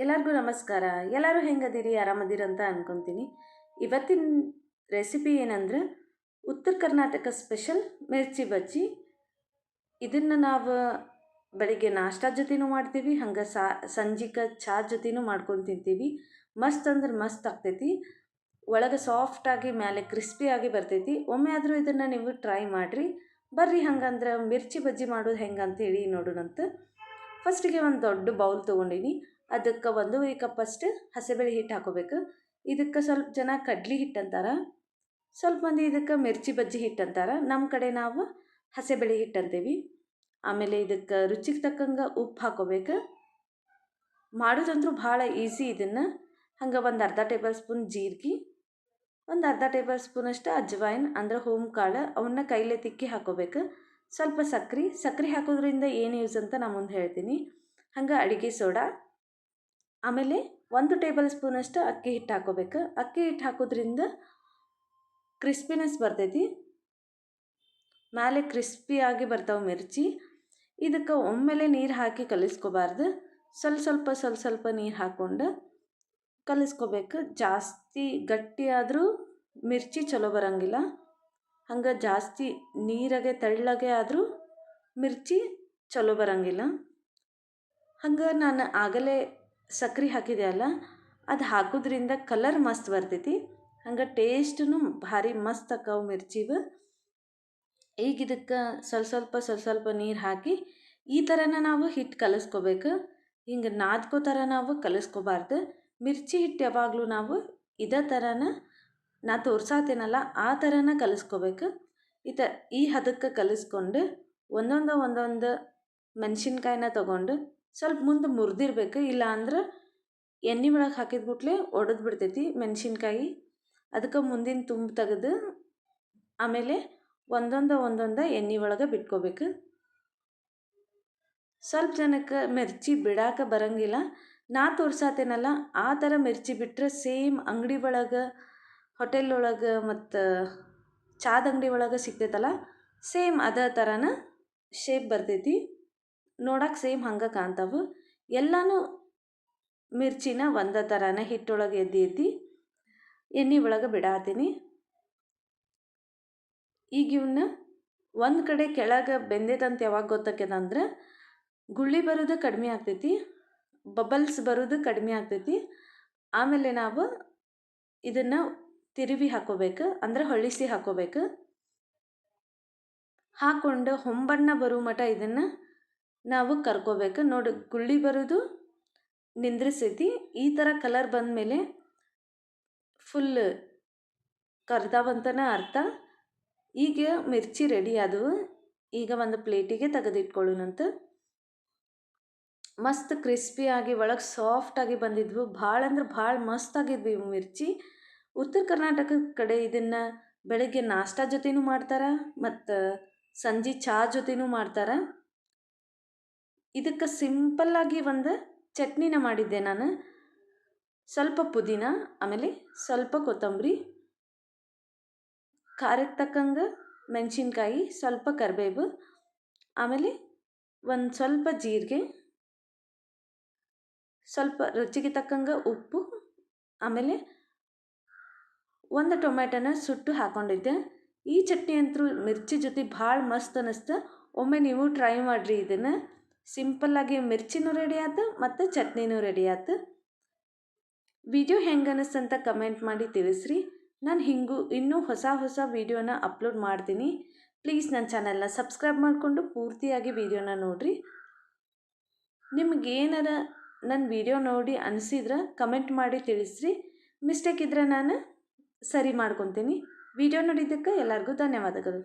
ಎಲ್ಲರಿಗೂ ನಮಸ್ಕಾರ. ಎಲ್ಲರೂ ಹೆಂಗದಿರಿ? ಆರಾಮದಿರಿ ಅಂತ ಅನ್ಕೊತೀನಿ. ಇವತ್ತಿನ ರೆಸಿಪಿ ಏನಂದ್ರೆ ಉತ್ತರ ಕರ್ನಾಟಕ ಸ್ಪೆಷಲ್ ಮಿರ್ಚಿ ಬಜ್ಜಿ. ಇದನ್ನು ನಾವು ಬೆಳಿಗ್ಗೆ ನಾಷ್ಟಾ ಜೊತೆನೂ ಮಾಡ್ತೀವಿ, ಹಂಗೆ ಸಾ, ಸಂಜಿಕ ಚಾ ಜೊತೆನೂ ಮಾಡ್ಕೊಂಡು ತಿಂತೀವಿ. ಮಸ್ತ್ ಅಂದ್ರೆ ಮಸ್ತ್ ಆಗ್ತೈತಿ. ಒಳಗೆ ಸಾಫ್ಟಾಗಿ ಮೇಲೆ ಕ್ರಿಸ್ಪಿಯಾಗಿ ಬರ್ತೈತಿ. ಒಮ್ಮೆ ಆದರೂ ಇದನ್ನು ನೀವು ಟ್ರೈ ಮಾಡಿರಿ. ಬರ್ರಿ ಹಂಗಂದ್ರೆ ಮಿರ್ಚಿ ಬಜ್ಜಿ ಮಾಡೋದು ಹೆಂಗೆ ಅಂತೇಳಿ ನೋಡೋಣಂತ. ಫಸ್ಟಿಗೆ ಒಂದು ದೊಡ್ಡ ಬೌಲ್ ತೊಗೊಂಡೀನಿ. ಅದಕ್ಕೆ ಒಂದೂವರೆ ಕಪ್ಪಷ್ಟು ಹಸೆಬೇಳೆ ಹಿಟ್ಟು ಹಾಕೋಬೇಕು. ಇದಕ್ಕೆ ಸ್ವಲ್ಪ ಜನ ಕಡ್ಲಿ ಹಿಟ್ಟು ಅಂತಾರೆ. ಸ್ವಲ್ಪ ಮಂದಿ ಇದಕ್ಕೆ ಮಿರ್ಚಿ ಬಜ್ಜಿ ಹಿಟ್ಟು ಅಂತಾರೆ. ನಮ್ಮ ಕಡೆ ನಾವು ಹಸೆಬೇಳೆ ಹಿಟ್ಟು ಅಂತೀವಿ. ಆಮೇಲೆ ಇದಕ್ಕೆ ರುಚಿಗೆ ತಕ್ಕಂಗೆ ಉಪ್ಪು ಹಾಕೋಬೇಕು. ಮಾಡೋದಂದ್ರೂ ಭಾಳ ಈಸಿ ಇದನ್ನು. ಹಂಗೆ ಒಂದು ಅರ್ಧ ಟೇಬಲ್ ಸ್ಪೂನ್ ಜೀರಿಗೆ, ಒಂದು ಅರ್ಧ ಟೇಬಲ್ ಸ್ಪೂನಷ್ಟು ಅಜ್ವಾಯಿನ್ ಅಂದ್ರೆ ಹೋಮ್ ಕಾಳು ಅವನ್ನ ಕೈಲೇ ತಿಕ್ಕಿ ಹಾಕೋಬೇಕು. ಸ್ವಲ್ಪ ಸಕ್ರೆ ಸಕ್ರೆ ಹಾಕೋದ್ರಿಂದ ಏನು ಯೂಸ್ ಅಂತ ನಾನು ಮುಂದೆ ಹೇಳ್ತೀನಿ. ಹಂಗೆ ಅಡುಗೆ ಸೋಡಾ ಆಮೇಲೆ ಒಂದು ಟೇಬಲ್ ಸ್ಪೂನಷ್ಟು ಅಕ್ಕಿ ಹಿಟ್ಟು ಹಾಕೋಬೇಕು. ಅಕ್ಕಿ ಹಿಟ್ಟು ಹಾಕೋದ್ರಿಂದ ಕ್ರಿಸ್ಪಿನೆಸ್ ಬರ್ತೈತಿ. ಮೇಲೆ ಕ್ರಿಸ್ಪಿಯಾಗಿ ಬರ್ತಾವೆ ಮಿರ್ಚಿ. ಇದಕ್ಕೆ ಒಮ್ಮೆಲೆ ನೀರು ಹಾಕಿ ಕಲಿಸ್ಕೋಬಾರ್ದು. ಸ್ವಲ್ಪ ಸ್ವಲ್ಪ ಸ್ವಲ್ಪ ಸ್ವಲ್ಪ ನೀರು ಹಾಕ್ಕೊಂಡು ಕಲಿಸ್ಕೋಬೇಕು. ಜಾಸ್ತಿ ಗಟ್ಟಿಯಾದರೂ ಮಿರ್ಚಿ ಚಲೋ ಬರೋಂಗಿಲ್ಲ. ಹಂಗೆ ಜಾಸ್ತಿ ನೀರಾಗೆ ತೆಳ್ಳಗೆ ಆದರೂ ಮಿರ್ಚಿ ಚಲೋ ಬರೋಂಗಿಲ್ಲ. ಹಂಗೆ ನಾನು ಆಗಲೇ ಸಕ್ರೆ ಹಾಕಿದೆ ಅಲ್ಲ, ಅದು ಹಾಕೋದ್ರಿಂದ ಕಲರ್ ಮಸ್ತ್ ಬರ್ತೈತಿ. ಹಂಗೆ ಟೇಸ್ಟೂ ಭಾರಿ ಮಸ್ತ್ ಅಕ್ಕಾವು ಮಿರ್ಚಿವು. ಈಗ ಇದಕ್ಕೆ ಸ್ವಲ್ಪ ಸ್ವಲ್ಪ ಸ್ವಲ್ಪ ಸ್ವಲ್ಪ ನೀರು ಹಾಕಿ ಈ ಥರನ ನಾವು ಹಿಟ್ಟು ಕಲಿಸ್ಕೋಬೇಕು. ಹಿಂಗೆ ನಾದ್ಕೋ ಥರ ನಾವು ಕಲಿಸ್ಕೋಬಾರ್ದು. ಮಿರ್ಚಿ ಹಿಟ್ಟು ಯಾವಾಗಲೂ ನಾವು ಇದೇ ಥರನ ನಾ ತೋರ್ಸಾತೇನಲ್ಲ, ಆ ಥರನ ಕಲಿಸ್ಕೋಬೇಕು. ಈ ತ ಈ ಹದಕ್ಕೆ ಕಲಿಸ್ಕೊಂಡು ಒಂದೊಂದು ಒಂದೊಂದು ಮೆಣಸಿನ್ಕಾಯಿನ ತೊಗೊಂಡು ಸ್ವಲ್ಪ ಮುಂದೆ ಮುರಿದಿರ್ಬೇಕು, ಇಲ್ಲ ಅಂದ್ರೆ ಎಣ್ಣೆ ಒಳಗೆ ಹಾಕಿದ ಬಿಟ್ಲೆ ಒಡೆದು ಬಿಡ್ತೈತಿ ಮೆಣಸಿನ್ಕಾಯಿ. ಅದಕ್ಕೆ ಮುಂದಿನ ತುಂಬು ತೆಗೆದು ಆಮೇಲೆ ಒಂದೊಂದು ಒಂದೊಂದು ಎಣ್ಣೆ ಒಳಗೆ ಬಿಟ್ಕೋಬೇಕು. ಸ್ವಲ್ಪ ಜನಕ್ಕೆ ಮಿರ್ಚಿ ಬಿಡಾಕ ಬರಂಗಿಲ್ಲ. ನಾ ತೋರ್ಸಾತೇನಲ್ಲ, ಆ ಥರ ಮಿರ್ಚಿ ಬಿಟ್ಟರೆ ಸೇಮ್ ಅಂಗಡಿ ಒಳಗೆ, ಹೋಟೆಲ್ ಒಳಗೆ ಮತ್ತು ಚಾದ ಅಂಗಡಿ ಒಳಗೆ ಸಿಗ್ತೈತಲ್ಲ, ಸೇಮ್ ಅದೇ ಥರನ ಶೇಪ್ ಬರ್ತೈತಿ. ನೋಡಕ್ಕೆ ಸೇಮ್ ಹಂಗೆ ಕಾಣ್ತಾವೆ. ಎಲ್ಲನೂ ಮಿರ್ಚಿನ ಒಂದೇ ಥರನೇ ಹಿಟ್ಟೊಳಗೆ ಎದ್ದಿ ಎದ್ದಿ ಎಣ್ಣೆ ಒಳಗೆ ಬಿಡಾತೀನಿ. ಈಗ ಇವನ್ನ ಒಂದು ಕಡೆ ಕೆಳಗೆ ಬೆಂದೈತಂತ ಯಾವಾಗ ಗೊತ್ತಾಗ್ಯದ ಅಂದ್ರೆ ಗುಳ್ಳಿ ಬರೋದು ಕಡಿಮೆ ಆಗ್ತೈತಿ, ಬಬಲ್ಸ್ ಬರೋದು ಕಡಿಮೆ ಆಗ್ತೈತಿ. ಆಮೇಲೆ ನಾವು ಇದನ್ನು ತಿರುವಿ ಹಾಕೋಬೇಕು, ಅಂದ್ರೆ ಹೊಳಿಸಿ ಹಾಕೋಬೇಕು. ಹಾಕ್ಕೊಂಡು ಹೊಂಬಣ್ಣ ಬರೋ ಮಟ ಇದನ್ನು ನಾವು ಕರ್ಕೋಬೇಕು. ನೋಡಿ, ಗುಳ್ಳಿ ಬರೋದು ನಿಂದ್ರಿಸೈತಿ. ಈ ಥರ ಕಲರ್ ಬಂದ ಮೇಲೆ ಫುಲ್ ಕರ್ದಾವಂತನ ಅರ್ಥ. ಈಗ ಮಿರ್ಚಿ ರೆಡಿ ಆದವು. ಈಗ ಒಂದು ಪ್ಲೇಟಿಗೆ ತೆಗೆದಿಟ್ಕೊಳ್ಳೋಣಂತ ಮಸ್ತ್ ಕ್ರಿಸ್ಪಿಯಾಗಿ ಒಳಗೆ ಸಾಫ್ಟಾಗಿ ಬಂದಿದ್ವು. ಭಾಳ ಅಂದ್ರೆ ಭಾಳ ಮಸ್ತಾಗಿದ್ವು ಇವು ಮಿರ್ಚಿ. ಉತ್ತರ ಕರ್ನಾಟಕದ ಕಡೆ ಇದನ್ನು ಬೆಳಗ್ಗೆ ನಾಷ್ಟ ಜೊತೆನೂ ಮಾಡ್ತಾರೆ. ಮತ್ತು ಸಂಜೆ ಚಹಾ ಜೊತೆನೂ ಮಾಡ್ತಾರೆ. ಇದಕ್ಕೆ ಸಿಂಪಲ್ಲಾಗಿ ಒಂದು ಚಟ್ನಿನ ಮಾಡಿದ್ದೆ ನಾನು. ಸ್ವಲ್ಪ ಪುದೀನ, ಆಮೇಲೆ ಸ್ವಲ್ಪ ಕೊತ್ತಂಬರಿ, ಖಾರಕ್ಕೆ ತಕ್ಕಂಗೆ ಮೆಣಸಿನ್ಕಾಯಿ, ಸ್ವಲ್ಪ ಕರಿಬೇವು, ಆಮೇಲೆ ಒಂದು ಸ್ವಲ್ಪ ಜೀರಿಗೆ, ಸ್ವಲ್ಪ ರುಚಿಗೆ ತಕ್ಕಂಗೆ ಉಪ್ಪು, ಆಮೇಲೆ ಒಂದು ಟೊಮೆಟೊನ ಸುಟ್ಟು ಹಾಕ್ಕೊಂಡಿದ್ದೆ ಈ ಚಟ್ನಿ ಅಂತೂ ಮಿರ್ಚಿ ಜೊತೆ ಭಾಳ ಮಸ್ತ್ ಅನ್ನಿಸ್ತು ಒಮ್ಮೆ ನೀವು ಟ್ರೈ ಮಾಡಿರಿ ಇದನ್ನು. ಸಿಂಪಲ್ಲಾಗಿ ಮಿರ್ಚಿನೂ ರೆಡಿ ಆಯ್ತು ಮತ್ತು ಚಟ್ನಿನೂ ರೆಡಿ ಆಯ್ತು. ವಿಡಿಯೋ ಹೆಂಗೆ ಅನ್ನಿಸ್ತಂತ ಕಮೆಂಟ್ ಮಾಡಿ ತಿಳಿಸ್ರಿ. ನಾನು ಹಿಂಗೂ ಇನ್ನೂ ಹೊಸ ಹೊಸ ವೀಡಿಯೋನ ಅಪ್ಲೋಡ್ ಮಾಡ್ತೀನಿ. ಪ್ಲೀಸ್ ನನ್ನ ಚಾನಲ್ನ ಸಬ್ಸ್ಕ್ರೈಬ್ ಮಾಡಿಕೊಂಡು ಪೂರ್ತಿಯಾಗಿ ವೀಡಿಯೋನ ನೋಡಿರಿ. ನಿಮಗೇನಾರ ನನ್ನ ವಿಡಿಯೋ ನೋಡಿ ಅನಿಸಿದ್ರೆ ಕಮೆಂಟ್ ಮಾಡಿ ತಿಳಿಸ್ರಿ. ಮಿಸ್ಟೇಕ್ ಇದ್ದರೆ ನಾನು ಸರಿ ಮಾಡ್ಕೊತೀನಿ. ವಿಡಿಯೋ ನೋಡಿದ್ದಕ್ಕೆ ಎಲ್ಲರಿಗೂ ಧನ್ಯವಾದಗಳು.